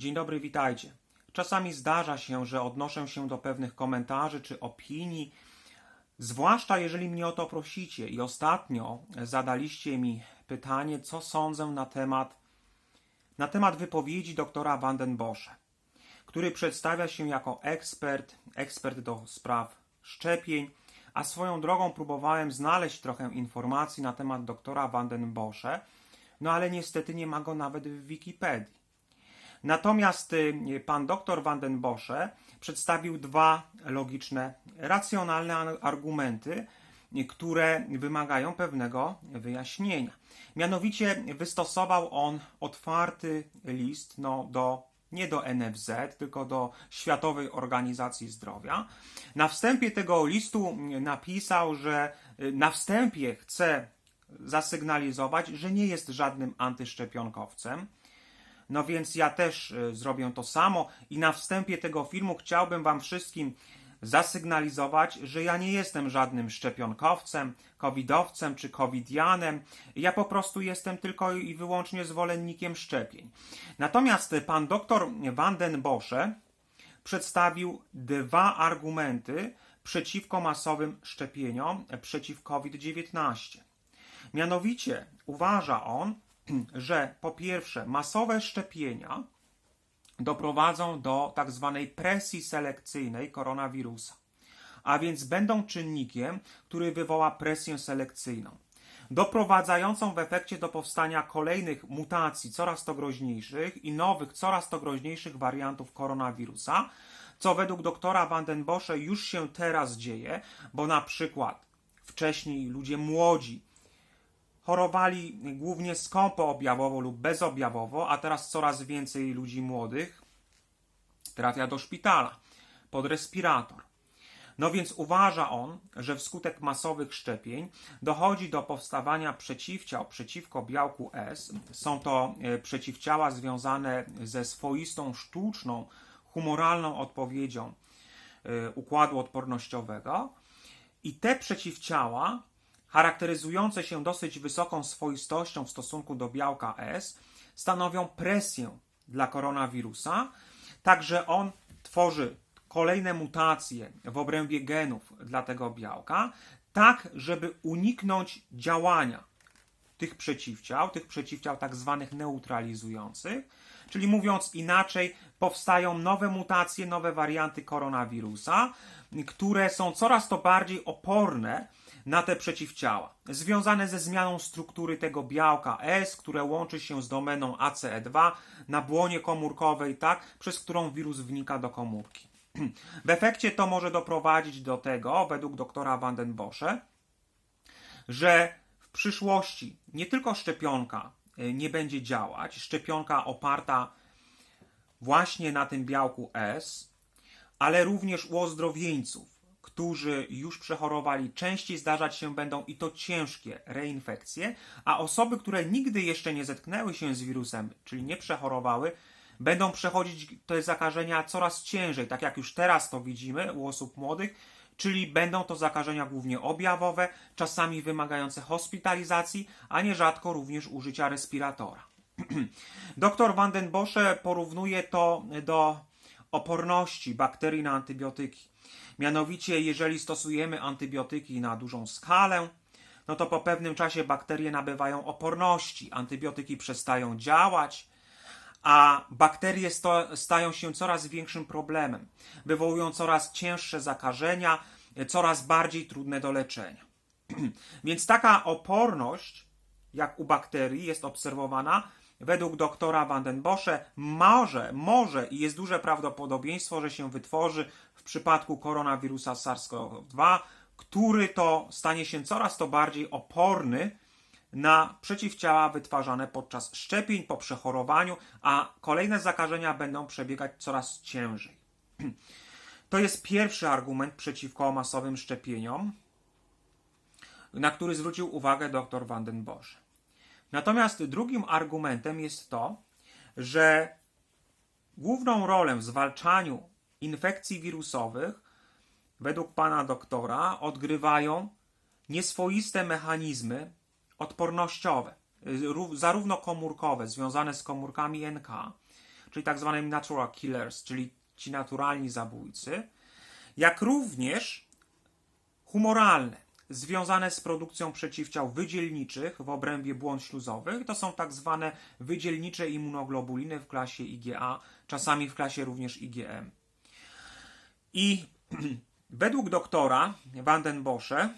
Dzień dobry, witajcie. Czasami zdarza się, że odnoszę się do pewnych komentarzy czy opinii, zwłaszcza jeżeli mnie o to prosicie. I ostatnio zadaliście mi pytanie, co sądzę na temat, na temat wypowiedzi doktora Van Bosche, który przedstawia się jako ekspert, ekspert do spraw szczepień, a swoją drogą próbowałem znaleźć trochę informacji na temat doktora Van Bosche, no ale niestety nie ma go nawet w Wikipedii. Natomiast y, pan dr Van den Bosche przedstawił dwa logiczne, racjonalne argumenty, które wymagają pewnego wyjaśnienia. Mianowicie wystosował on otwarty list no, do nie do NFZ, tylko do Światowej Organizacji Zdrowia. Na wstępie tego listu y, napisał, że y, na wstępie chce zasygnalizować, że nie jest żadnym antyszczepionkowcem. No więc ja też y, zrobię to samo i na wstępie tego filmu chciałbym Wam wszystkim zasygnalizować, że ja nie jestem żadnym szczepionkowcem, covidowcem czy covidianem. Ja po prostu jestem tylko i wyłącznie zwolennikiem szczepień. Natomiast pan dr Van den Bosche przedstawił dwa argumenty przeciwko masowym szczepieniom przeciw COVID-19. Mianowicie uważa on, że po pierwsze masowe szczepienia doprowadzą do tak zwanej presji selekcyjnej koronawirusa, a więc będą czynnikiem, który wywoła presję selekcyjną, doprowadzającą w efekcie do powstania kolejnych mutacji coraz to groźniejszych i nowych, coraz to groźniejszych wariantów koronawirusa, co według doktora Van den Bosche już się teraz dzieje, bo na przykład wcześniej ludzie młodzi chorowali głównie skąpo objawowo lub bezobjawowo, a teraz coraz więcej ludzi młodych trafia do szpitala pod respirator. No więc uważa on, że wskutek masowych szczepień dochodzi do powstawania przeciwciał przeciwko białku S. Są to e, przeciwciała związane ze swoistą sztuczną, humoralną odpowiedzią e, układu odpornościowego. I te przeciwciała, charakteryzujące się dosyć wysoką swoistością w stosunku do białka S, stanowią presję dla koronawirusa, także on tworzy kolejne mutacje w obrębie genów dla tego białka, tak żeby uniknąć działania tych przeciwciał, tych przeciwciał tak zwanych neutralizujących, czyli mówiąc inaczej, powstają nowe mutacje, nowe warianty koronawirusa, które są coraz to bardziej oporne na te przeciwciała, związane ze zmianą struktury tego białka S, które łączy się z domeną ACE2 na błonie komórkowej, tak, przez którą wirus wnika do komórki. W efekcie to może doprowadzić do tego, według doktora Van den Bosche, że w przyszłości nie tylko szczepionka y, nie będzie działać, szczepionka oparta właśnie na tym białku S, ale również u ozdrowieńców, którzy już przechorowali, częściej zdarzać się będą i to ciężkie reinfekcje, a osoby, które nigdy jeszcze nie zetknęły się z wirusem, czyli nie przechorowały, będą przechodzić te zakażenia coraz ciężej, tak jak już teraz to widzimy u osób młodych, czyli będą to zakażenia głównie objawowe, czasami wymagające hospitalizacji, a nierzadko również użycia respiratora. Dr Van den Bosche porównuje to do oporności bakterii na antybiotyki. Mianowicie, jeżeli stosujemy antybiotyki na dużą skalę, no to po pewnym czasie bakterie nabywają oporności, antybiotyki przestają działać, a bakterie stają się coraz większym problemem, wywołują coraz cięższe zakażenia, coraz bardziej trudne do leczenia. Więc taka oporność, jak u bakterii, jest obserwowana według doktora Van den Bosche, może, może i jest duże prawdopodobieństwo, że się wytworzy w przypadku koronawirusa SARS-CoV-2, który to stanie się coraz to bardziej oporny na przeciwciała wytwarzane podczas szczepień po przechorowaniu, a kolejne zakażenia będą przebiegać coraz ciężej. To jest pierwszy argument przeciwko masowym szczepieniom, na który zwrócił uwagę dr Van den Bosche. Natomiast drugim argumentem jest to, że główną rolę w zwalczaniu infekcji wirusowych według pana doktora odgrywają nieswoiste mechanizmy odpornościowe, ró- zarówno komórkowe, związane z komórkami NK, czyli tak zwanymi natural killers, czyli ci naturalni zabójcy, jak również humoralne, związane z produkcją przeciwciał wydzielniczych w obrębie błon śluzowych. To są tak zwane wydzielnicze immunoglobuliny w klasie IgA, czasami w klasie również IgM. I według doktora Van den Bosche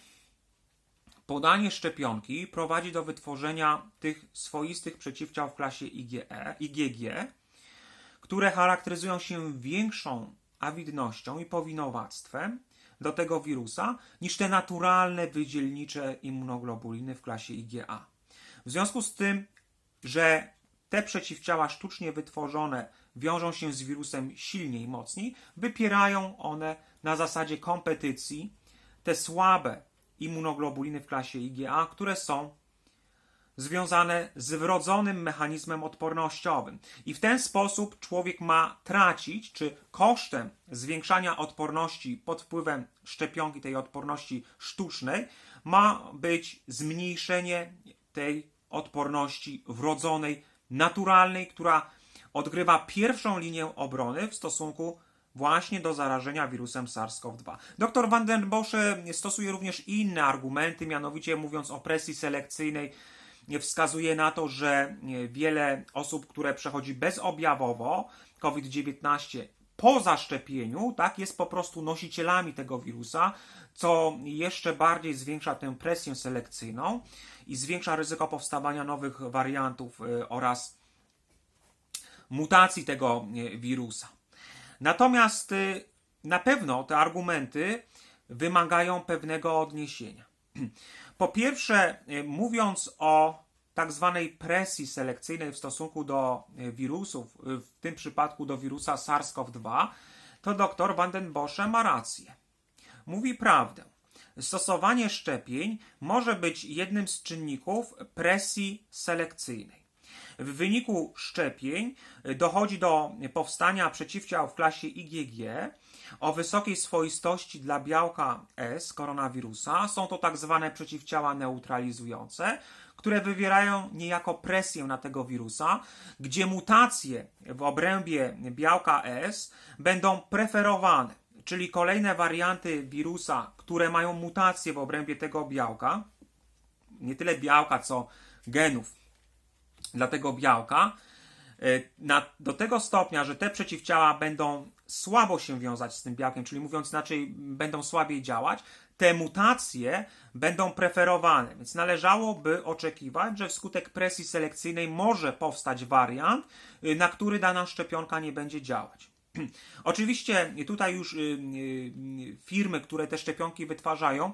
podanie szczepionki prowadzi do wytworzenia tych swoistych przeciwciał w klasie IgE, IgG, które charakteryzują się większą awidnością i powinowactwem do tego wirusa niż te naturalne wydzielnicze immunoglobuliny w klasie IgA. W związku z tym, że te przeciwciała sztucznie wytworzone wiążą się z wirusem silniej, mocniej, wypierają one na zasadzie kompetycji te słabe immunoglobuliny w klasie IgA, które są związane z wrodzonym mechanizmem odpornościowym. I w ten sposób człowiek ma tracić, czy kosztem zwiększania odporności pod wpływem szczepionki, tej odporności sztucznej, ma być zmniejszenie tej odporności wrodzonej, naturalnej, która odgrywa pierwszą linię obrony w stosunku właśnie do zarażenia wirusem SARS-CoV-2. Dr Van den Bosche stosuje również inne argumenty, mianowicie mówiąc o presji selekcyjnej, wskazuje na to, że wiele osób, które przechodzi bezobjawowo COVID-19 po zaszczepieniu, tak, jest po prostu nosicielami tego wirusa, co jeszcze bardziej zwiększa tę presję selekcyjną i zwiększa ryzyko powstawania nowych wariantów y, oraz mutacji tego y, wirusa. Natomiast y, na pewno te argumenty wymagają pewnego odniesienia. Po pierwsze, mówiąc o tak zwanej presji selekcyjnej w stosunku do y, wirusów, y, w tym przypadku do wirusa SARS-CoV-2, to dr Van den ma rację. Mówi prawdę. Stosowanie szczepień może być jednym z czynników presji selekcyjnej. W wyniku szczepień dochodzi do powstania przeciwciał w klasie IgG o wysokiej swoistości dla białka S koronawirusa. Są to tak zwane przeciwciała neutralizujące, które wywierają niejako presję na tego wirusa, gdzie mutacje w obrębie białka S będą preferowane, czyli kolejne warianty wirusa, które mają mutacje w obrębie tego białka, nie tyle białka, co genów dla tego białka, y, na, do tego stopnia, że te przeciwciała będą słabo się wiązać z tym białkiem, czyli mówiąc inaczej, będą słabiej działać, te mutacje będą preferowane. Więc należałoby oczekiwać, że wskutek presji selekcyjnej może powstać wariant, y, na który dana szczepionka nie będzie działać. Oczywiście tutaj już y, y, firmy, które te szczepionki wytwarzają,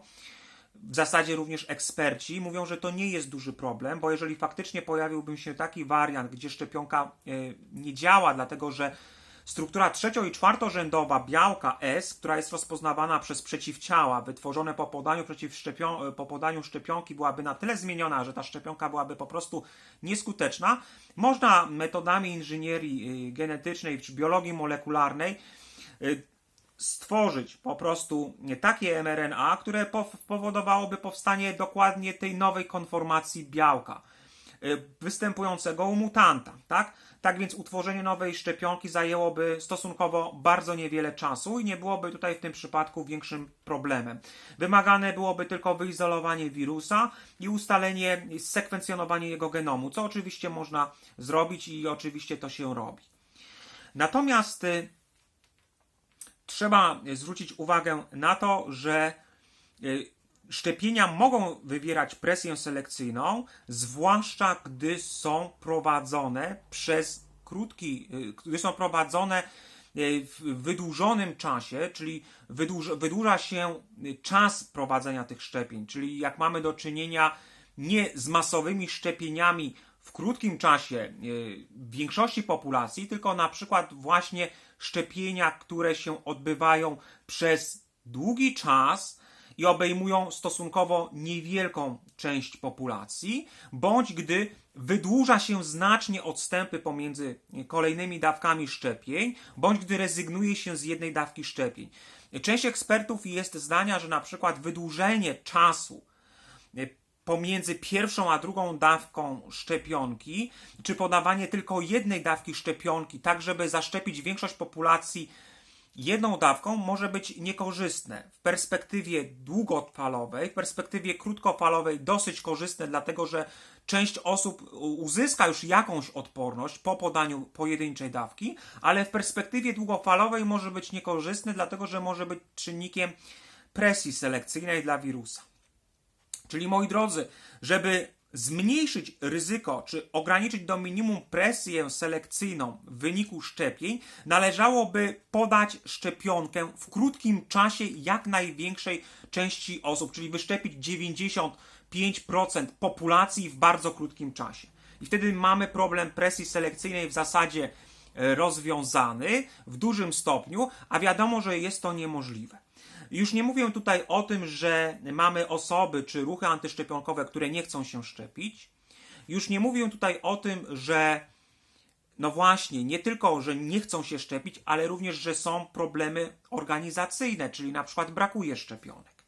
w zasadzie również eksperci mówią, że to nie jest duży problem, bo jeżeli faktycznie pojawiłby się taki wariant, gdzie szczepionka nie działa, dlatego że struktura trzecio- i czwartorzędowa białka S, która jest rozpoznawana przez przeciwciała wytworzone po podaniu, przeciwszczepion- po podaniu szczepionki, byłaby na tyle zmieniona, że ta szczepionka byłaby po prostu nieskuteczna, można metodami inżynierii genetycznej czy biologii molekularnej stworzyć po prostu takie mRNA, które powodowałoby powstanie dokładnie tej nowej konformacji białka występującego u mutanta, tak? Tak więc utworzenie nowej szczepionki zajęłoby stosunkowo bardzo niewiele czasu i nie byłoby tutaj w tym przypadku większym problemem. Wymagane byłoby tylko wyizolowanie wirusa i ustalenie, sekwencjonowanie jego genomu, co oczywiście można zrobić i oczywiście to się robi. Natomiast y, trzeba zwrócić uwagę na to, że y, szczepienia mogą wywierać presję selekcyjną, zwłaszcza gdy są prowadzone przez krótki, gdy są prowadzone w wydłużonym czasie, czyli wydłuża, wydłuża się czas prowadzenia tych szczepień, czyli jak mamy do czynienia nie z masowymi szczepieniami w krótkim czasie w większości populacji, tylko na przykład właśnie szczepienia, które się odbywają przez długi czas, i obejmują stosunkowo niewielką część populacji, bądź gdy wydłuża się znacznie odstępy pomiędzy kolejnymi dawkami szczepień, bądź gdy rezygnuje się z jednej dawki szczepień. Część ekspertów jest zdania, że na przykład wydłużenie czasu pomiędzy pierwszą a drugą dawką szczepionki, czy podawanie tylko jednej dawki szczepionki, tak żeby zaszczepić większość populacji jedną dawką, może być niekorzystne. W perspektywie długofalowej, w perspektywie krótkofalowej dosyć korzystne, dlatego że część osób uzyska już jakąś odporność po podaniu pojedynczej dawki, ale w perspektywie długofalowej może być niekorzystny, dlatego że może być czynnikiem presji selekcyjnej dla wirusa. Czyli moi drodzy, żeby zmniejszyć ryzyko, czy ograniczyć do minimum presję selekcyjną w wyniku szczepień, należałoby podać szczepionkę w krótkim czasie jak największej części osób, czyli wyszczepić 95% populacji w bardzo krótkim czasie. I wtedy mamy problem presji selekcyjnej w zasadzie e, rozwiązany w dużym stopniu, a wiadomo, że jest to niemożliwe. Już nie mówię tutaj o tym, że mamy osoby czy ruchy antyszczepionkowe, które nie chcą się szczepić. Już nie mówię tutaj o tym, że no właśnie, nie tylko, że nie chcą się szczepić, ale również, że są problemy organizacyjne, czyli na przykład brakuje szczepionek.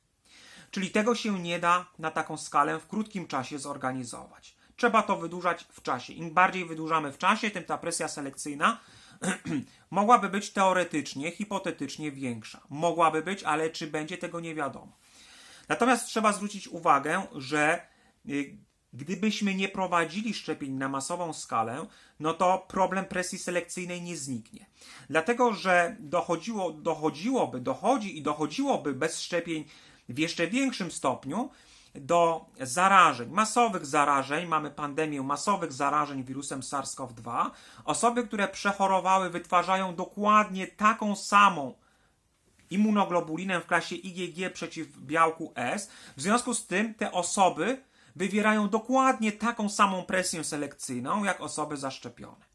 Czyli tego się nie da na taką skalę w krótkim czasie zorganizować. Trzeba to wydłużać w czasie. Im bardziej wydłużamy w czasie, tym ta presja selekcyjna mogłaby być teoretycznie, hipotetycznie większa. Mogłaby być, ale czy będzie, tego nie wiadomo. Natomiast trzeba zwrócić uwagę, że y, gdybyśmy nie prowadzili szczepień na masową skalę, no to problem presji selekcyjnej nie zniknie. Dlatego, że dochodziło, dochodziłoby, dochodzi i dochodziłoby bez szczepień w jeszcze większym stopniu do zarażeń, masowych zarażeń, mamy pandemię masowych zarażeń wirusem SARS-CoV-2. Osoby, które przechorowały, wytwarzają dokładnie taką samą immunoglobulinę w klasie IgG przeciw białku S. W związku z tym te osoby wywierają dokładnie taką samą presję selekcyjną jak osoby zaszczepione.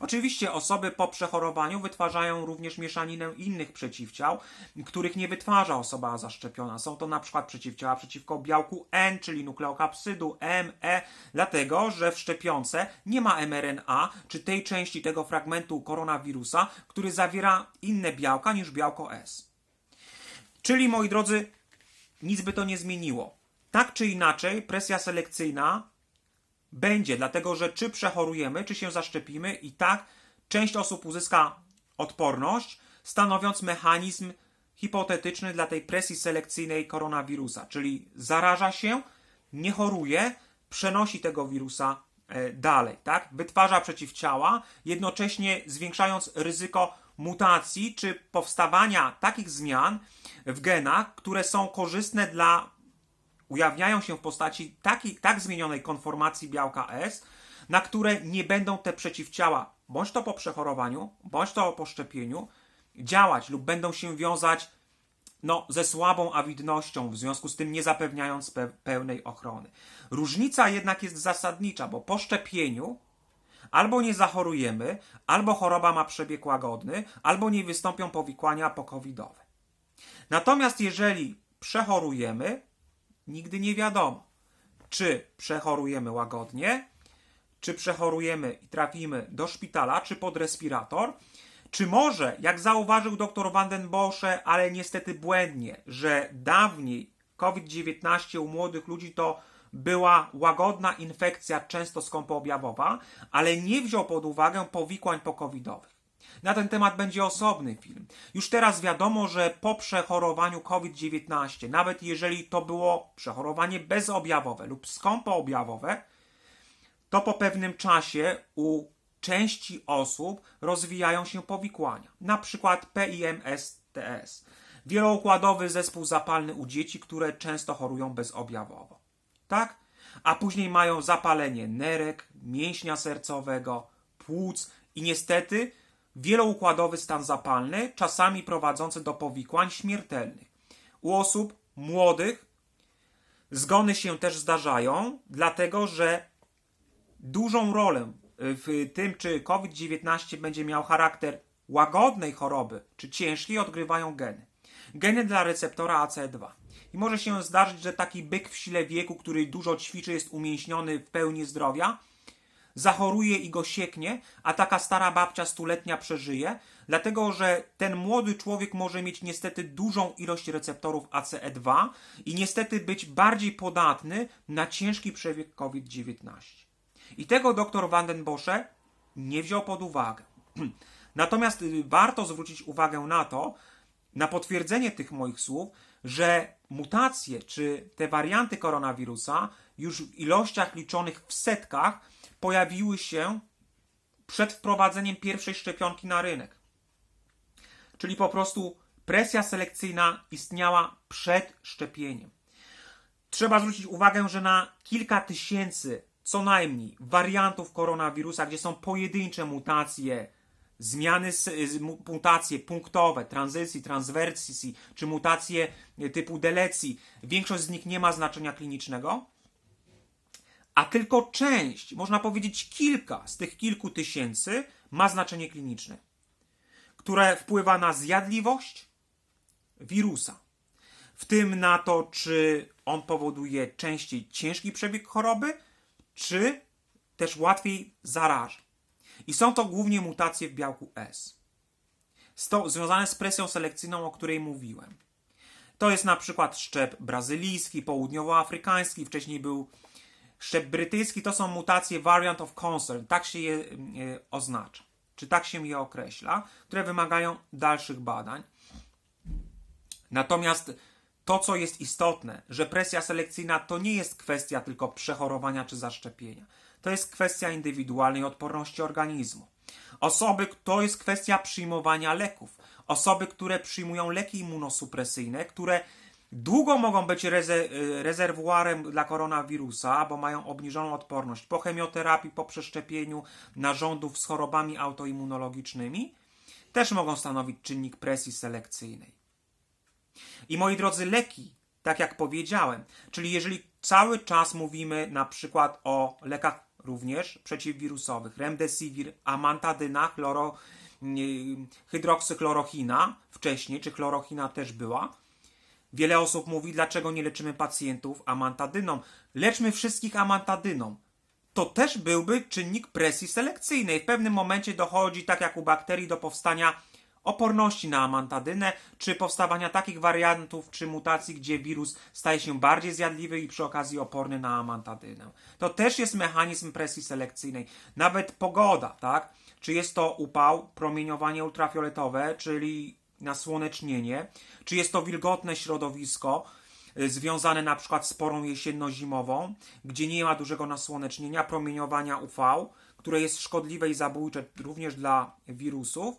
Oczywiście osoby po przechorowaniu wytwarzają również mieszaninę innych przeciwciał, których nie wytwarza osoba zaszczepiona. Są to na przykład przeciwciała przeciwko białku N, czyli nukleokapsydu M, E, dlatego że w szczepionce nie ma mRNA, czy tej części tego fragmentu koronawirusa, który zawiera inne białka niż białko S. Czyli moi drodzy, nic by to nie zmieniło. Tak czy inaczej, presja selekcyjna będzie, dlatego że czy przechorujemy, czy się zaszczepimy, i tak część osób uzyska odporność, stanowiąc mechanizm hipotetyczny dla tej presji selekcyjnej koronawirusa, czyli zaraża się, nie choruje, przenosi tego wirusa e, dalej, tak? Wytwarza przeciwciała, jednocześnie zwiększając ryzyko mutacji czy powstawania takich zmian w genach, które są korzystne dla ujawniają się w postaci takiej, tak zmienionej konformacji białka S, na które nie będą te przeciwciała, bądź to po przechorowaniu, bądź to po szczepieniu, działać lub będą się wiązać no, ze słabą awidnością, w związku z tym nie zapewniając pe pełnej ochrony. Różnica jednak jest zasadnicza, bo po szczepieniu albo nie zachorujemy, albo choroba ma przebieg łagodny, albo nie wystąpią powikłania pokowidowe. Natomiast jeżeli przechorujemy, nigdy nie wiadomo, czy przechorujemy łagodnie, czy przechorujemy i trafimy do szpitala, czy pod respirator, czy może, jak zauważył dr Van den Bosche, ale niestety błędnie, że dawniej COVID-19 u młodych ludzi to była łagodna infekcja, często skąpoobjawowa, ale nie wziął pod uwagę powikłań pokowidowych. Na ten temat będzie osobny film. Już teraz wiadomo, że po przechorowaniu COVID-19, nawet jeżeli to było przechorowanie bezobjawowe lub skąpoobjawowe, to po pewnym czasie u części osób rozwijają się powikłania, na przykład PIMS-TS, wieloukładowy zespół zapalny u dzieci, które często chorują bezobjawowo. Tak? A później mają zapalenie nerek, mięśnia sercowego, płuc i niestety wieloukładowy stan zapalny, czasami prowadzący do powikłań śmiertelnych. U osób młodych zgony się też zdarzają, dlatego że dużą rolę w tym, czy COVID-19 będzie miał charakter łagodnej choroby, czy ciężkiej, odgrywają geny. Geny dla receptora AC2. I może się zdarzyć, że taki byk w sile wieku, który dużo ćwiczy, jest umięśniony w pełni zdrowia, zachoruje i go sieknie, a taka stara babcia stuletnia przeżyje, dlatego że ten młody człowiek może mieć niestety dużą ilość receptorów ACE2 i niestety być bardziej podatny na ciężki przebieg COVID-19. I tego dr Vandenbosche nie wziął pod uwagę. Natomiast y, warto zwrócić uwagę na to, na potwierdzenie tych moich słów, że mutacje czy te warianty koronawirusa już w ilościach liczonych w setkach pojawiły się przed wprowadzeniem pierwszej szczepionki na rynek. Czyli po prostu presja selekcyjna istniała przed szczepieniem. Trzeba zwrócić uwagę, że na kilka tysięcy co najmniej wariantów koronawirusa, gdzie są pojedyncze mutacje, zmiany, mutacje punktowe, tranzycji, transwersji, czy mutacje typu delecji, większość z nich nie ma znaczenia klinicznego, a tylko część, można powiedzieć kilka z tych kilku tysięcy ma znaczenie kliniczne, które wpływa na zjadliwość wirusa. W tym na to, czy on powoduje częściej ciężki przebieg choroby, czy też łatwiej zaraża. I są to głównie mutacje w białku S. Związane z presją selekcyjną, o której mówiłem. To jest na przykład szczep brazylijski, południowoafrykański, wcześniej był szczep brytyjski. To są mutacje variant of concern, tak się je e, oznacza, czy tak się je określa, które wymagają dalszych badań. Natomiast to, co jest istotne, że presja selekcyjna to nie jest kwestia tylko przechorowania czy zaszczepienia. To jest kwestia indywidualnej odporności organizmu. Osoby, to jest kwestia przyjmowania leków. Osoby, które przyjmują leki immunosupresyjne, które długo mogą być y, rezerwuarem dla koronawirusa, bo mają obniżoną odporność po chemioterapii, po przeszczepieniu narządów z chorobami autoimmunologicznymi, też mogą stanowić czynnik presji selekcyjnej. I moi drodzy, leki, tak jak powiedziałem, czyli jeżeli cały czas mówimy na przykład o lekach również przeciwwirusowych, remdesivir, amantadyna, chloro, yy, hydroksyklorochina wcześniej, czy chlorochina też była, Wiele osób mówi, dlaczego nie leczymy pacjentów amantadyną. Leczmy wszystkich amantadyną. To też byłby czynnik presji selekcyjnej. W pewnym momencie dochodzi, tak jak u bakterii, do powstania oporności na amantadynę, czy powstawania takich wariantów czy mutacji, gdzie wirus staje się bardziej zjadliwy i przy okazji oporny na amantadynę. To też jest mechanizm presji selekcyjnej. Nawet pogoda, tak? Czy jest to upał, promieniowanie ultrafioletowe, czyli nasłonecznienie, czy jest to wilgotne środowisko, y, związane na przykład z porą jesienno-zimową, gdzie nie ma dużego nasłonecznienia, promieniowania UV, które jest szkodliwe i zabójcze również dla wirusów,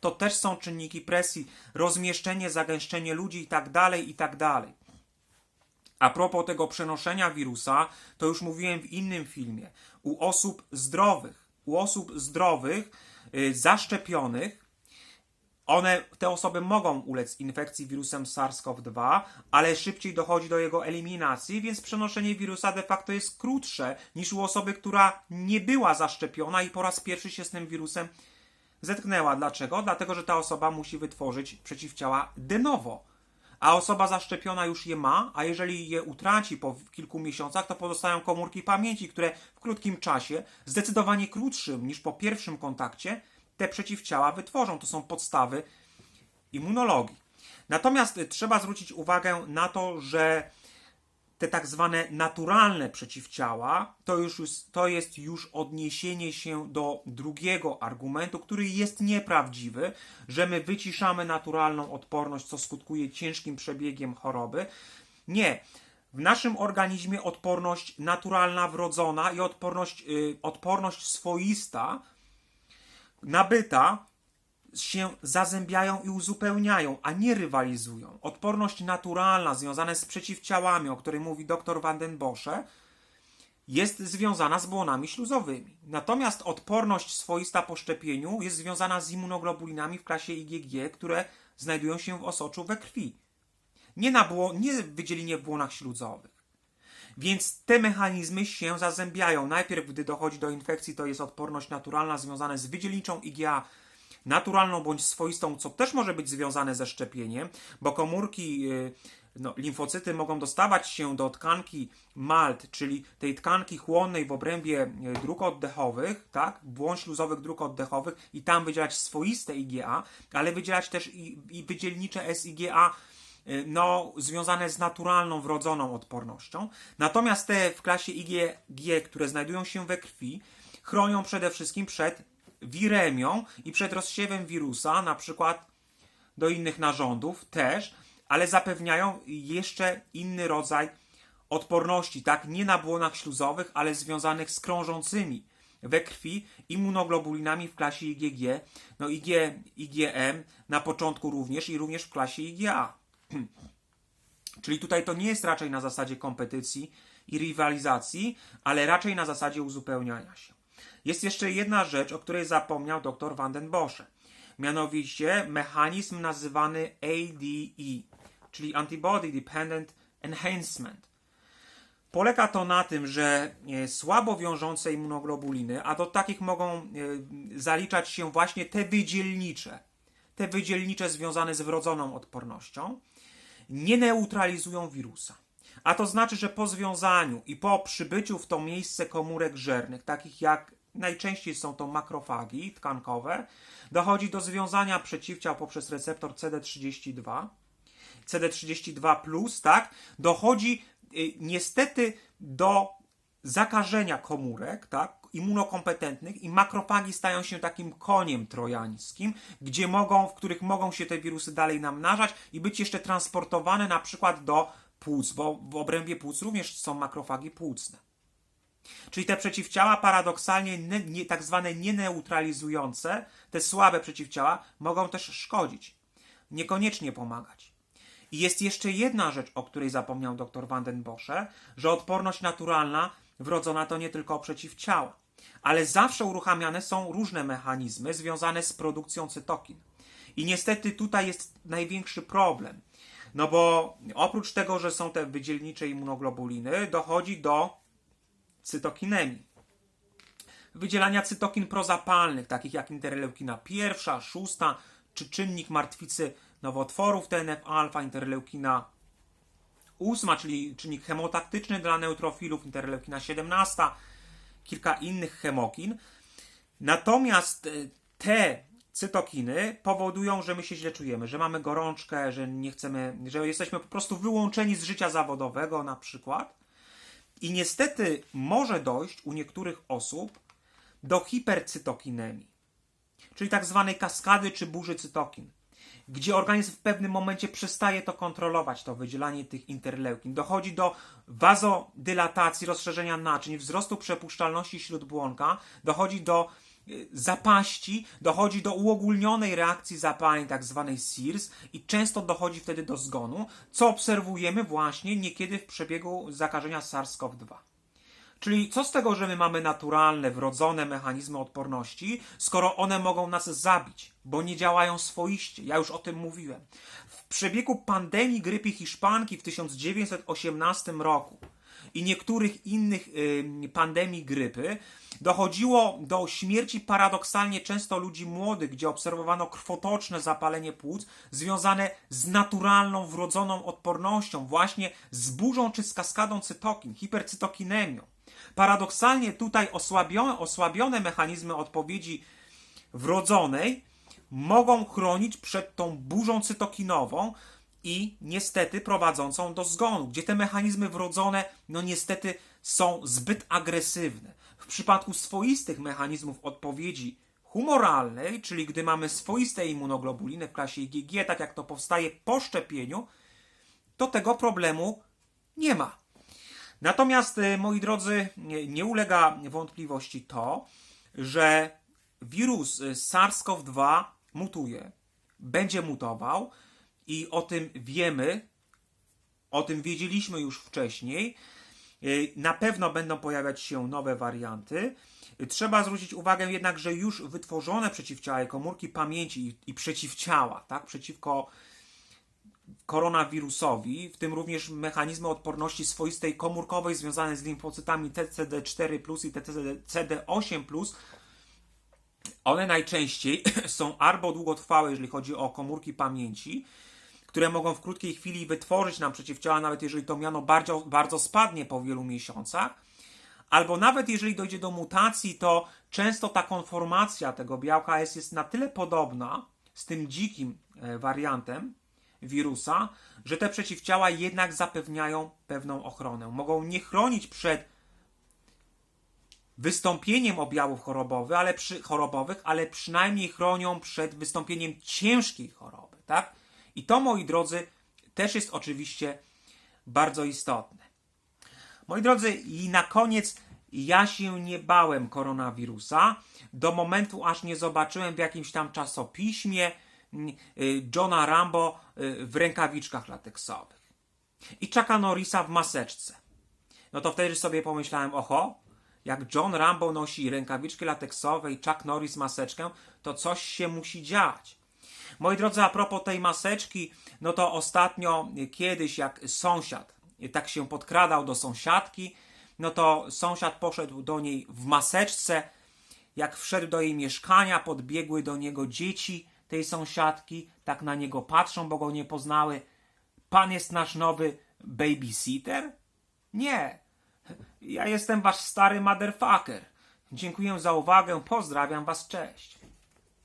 to też są czynniki presji, rozmieszczenie, zagęszczenie ludzi i tak dalej, i tak. A propos tego przenoszenia wirusa, to już mówiłem w innym filmie. U osób zdrowych, u osób zdrowych, y, zaszczepionych, one, te osoby mogą ulec infekcji wirusem SARS-CoV-2, ale szybciej dochodzi do jego eliminacji, więc przenoszenie wirusa de facto jest krótsze niż u osoby, która nie była zaszczepiona i po raz pierwszy się z tym wirusem zetknęła. Dlaczego? Dlatego, że ta osoba musi wytworzyć przeciwciała de novo. A osoba zaszczepiona już je ma, a jeżeli je utraci po kilku miesiącach, to pozostają komórki pamięci, które w krótkim czasie, zdecydowanie krótszym niż po pierwszym kontakcie, te przeciwciała wytworzą. To są podstawy immunologii. Natomiast y, trzeba zwrócić uwagę na to, że te tak zwane naturalne przeciwciała to, już, to jest już odniesienie się do drugiego argumentu, który jest nieprawdziwy, że my wyciszamy naturalną odporność, co skutkuje ciężkim przebiegiem choroby. Nie. W naszym organizmie odporność naturalna, wrodzona i odporność, y, odporność swoista nabyta się zazębiają i uzupełniają, a nie rywalizują. Odporność naturalna związana z przeciwciałami, o której mówi dr Van den Bosche, jest związana z błonami śluzowymi. Natomiast odporność swoista po szczepieniu jest związana z immunoglobulinami w klasie IgG, które znajdują się w osoczu we krwi. Nie, na nie w wydzielinie w błonach śluzowych. Więc te mechanizmy się zazębiają. Najpierw, gdy dochodzi do infekcji, to jest odporność naturalna związana z wydzielniczą IgA naturalną bądź swoistą, co też może być związane ze szczepieniem, bo komórki y, no, limfocyty mogą dostawać się do tkanki MALT, czyli tej tkanki chłonnej w obrębie e, dróg oddechowych, tak, błąd śluzowych dróg oddechowych i tam wydzielać swoiste IgA, ale wydzielać też i, i wydzielnicze SIgA, no, związane z naturalną, wrodzoną odpornością. Natomiast te w klasie IgG, które znajdują się we krwi, chronią przede wszystkim przed wiremią i przed rozsiewem wirusa, na przykład do innych narządów też, ale zapewniają jeszcze inny rodzaj odporności, tak? Nie na błonach śluzowych, ale związanych z krążącymi we krwi immunoglobulinami w klasie IgG, no IG, IgM na początku również i również w klasie IgA. Czyli tutaj to nie jest raczej na zasadzie kompetycji i rywalizacji, ale raczej na zasadzie uzupełniania się. Jest jeszcze jedna rzecz, o której zapomniał dr Van den Bosche. Mianowicie mechanizm nazywany ADE, czyli Antibody Dependent Enhancement. Polega to na tym, że e, słabo wiążące immunoglobuliny, a do takich mogą e, zaliczać się właśnie te wydzielnicze, te wydzielnicze związane z wrodzoną odpornością, nie neutralizują wirusa. A to znaczy, że po związaniu i po przybyciu w to miejsce komórek żernych, takich jak najczęściej są to makrofagi tkankowe, dochodzi do związania przeciwciał poprzez receptor CD32, CD32+, tak, dochodzi y, niestety do zakażenia komórek, tak, immunokompetentnych i makrofagi stają się takim koniem trojańskim, gdzie mogą, w których mogą się te wirusy dalej namnażać i być jeszcze transportowane na przykład do płuc, bo w obrębie płuc również są makrofagi płucne. Czyli te przeciwciała paradoksalnie nie, tak zwane nieneutralizujące, te słabe przeciwciała mogą też szkodzić, niekoniecznie pomagać. I jest jeszcze jedna rzecz, o której zapomniał dr Van den że odporność naturalna wrodzona to nie tylko przeciwciała, ale zawsze uruchamiane są różne mechanizmy związane z produkcją cytokin. I niestety tutaj jest największy problem. No bo oprócz tego, że są te wydzielnicze immunoglobuliny, dochodzi do cytokinemii. Wydzielania cytokin prozapalnych, takich jak interleukina pierwsza, szósta, czy czynnik martwicy nowotworów TNF-alfa, interleukina ósma, czyli czynnik chemotaktyczny dla neutrofilów, interleukina 17, kilka innych chemokin. Natomiast e, te cytokiny powodują, że my się źle czujemy, że mamy gorączkę, że nie chcemy, że jesteśmy po prostu wyłączeni z życia zawodowego na przykład. I niestety może dojść u niektórych osób do hipercytokinemii, czyli tak zwanej kaskady czy burzy cytokin, gdzie organizm w pewnym momencie przestaje to kontrolować, to wydzielanie tych interleukin. Dochodzi do wazodylatacji, rozszerzenia naczyń, wzrostu przepuszczalności śródbłonka, dochodzi do y, zapaści, dochodzi do uogólnionej reakcji zapalnej, tak zwanej SIRS i często dochodzi wtedy do zgonu, co obserwujemy właśnie niekiedy w przebiegu zakażenia SARS-CoV-2. Czyli co z tego, że my mamy naturalne, wrodzone mechanizmy odporności, skoro one mogą nas zabić, bo nie działają swoiście? Ja już o tym mówiłem. W przebiegu pandemii grypy hiszpanki w 1918 roku i niektórych innych pandemii grypy dochodziło do śmierci paradoksalnie często ludzi młodych, gdzie obserwowano krwotoczne zapalenie płuc związane z naturalną, wrodzoną odpornością, właśnie z burzą czy z kaskadą cytokin, hipercytokinemią. Paradoksalnie tutaj osłabione, osłabione mechanizmy odpowiedzi wrodzonej mogą chronić przed tą burzą cytokinową i niestety prowadzącą do zgonu, gdzie te mechanizmy wrodzone, no niestety są zbyt agresywne. W przypadku swoistych mechanizmów odpowiedzi humoralnej, czyli gdy mamy swoiste immunoglobuliny w klasie IgG, tak jak to powstaje po szczepieniu, to tego problemu nie ma. Natomiast, y, moi drodzy, nie, ulega wątpliwości to, że wirus y, SARS-CoV-2 mutuje, będzie mutował i o tym wiemy, o tym wiedzieliśmy już wcześniej. Y, Na pewno będą pojawiać się nowe warianty. Trzeba zwrócić uwagę jednak, że już wytworzone przeciwciała, komórki pamięci i, i przeciwciała, tak, przeciwko koronawirusowi, w tym również mechanizmy odporności swoistej komórkowej związane z limfocytami TCD4 i TCD8, one najczęściej są albo długotrwałe, jeżeli chodzi o komórki pamięci, które mogą w krótkiej chwili wytworzyć nam przeciwciała, nawet jeżeli to miano bardzo, bardzo spadnie po wielu miesiącach. Albo nawet jeżeli dojdzie do mutacji, to często ta konformacja tego białka S jest na tyle podobna z tym dzikim e, wariantem wirusa, że te przeciwciała jednak zapewniają pewną ochronę. Mogą nie chronić przed wystąpieniem objawów chorobowych, ale, przy, chorobowych, ale przynajmniej chronią przed wystąpieniem ciężkiej choroby. Tak? I to, moi drodzy, też jest oczywiście bardzo istotne. Moi drodzy, i na koniec ja się nie bałem koronawirusa do momentu, aż nie zobaczyłem w jakimś tam czasopiśmie Johna Rambo y, w rękawiczkach lateksowych i Chucka Norrisa w maseczce. No to wtedy sobie pomyślałem, oho, jak John Rambo nosi rękawiczki lateksowe i Chuck Norris maseczkę, to coś się musi dziać. Moi drodzy, a propos tej maseczki, no to ostatnio y, kiedyś jak sąsiad y, tak się podkradał do sąsiadki, no to sąsiad poszedł do niej w maseczce. Jak wszedł do jej mieszkania, podbiegły do niego dzieci tej sąsiadki, tak na niego patrzą, bo go nie poznały. Pan jest nasz nowy babysitter? Nie. Ja jestem wasz stary motherfucker. Dziękuję za uwagę, pozdrawiam was, cześć.